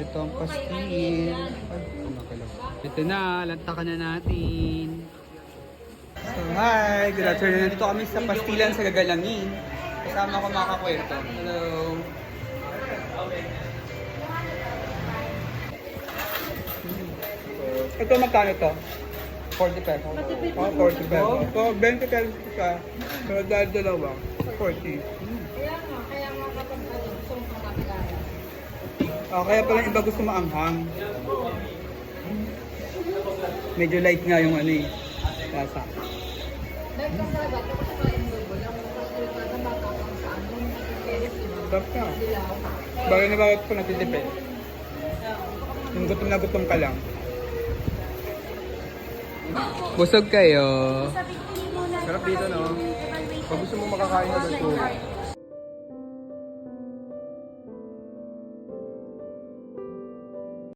ito ang pastil. Ay, kumakalaw. Ito na, lantakan na natin. So, hi! Good afternoon. Nandito kami sa pastilan sa Gagalangin. Kasama ko mga kakwento. Hello! Ito magkano to? 40 pesos. Oh, 40 pesos. So, 20 pesos isa. Pero dahil dalawa, 40. Kaya nga, kaya nga kapag ano, gusto mo pang makilala. Oh, kaya pala iba gusto maanghang. Medyo light nga yung ano eh. Lasa. Ano? Sarap ka. Bagay na bakit ko natitipid. Yung gutom na gutom ka lang. Busog kayo. Sarap dito, no? Pag gusto mo makakain na dito,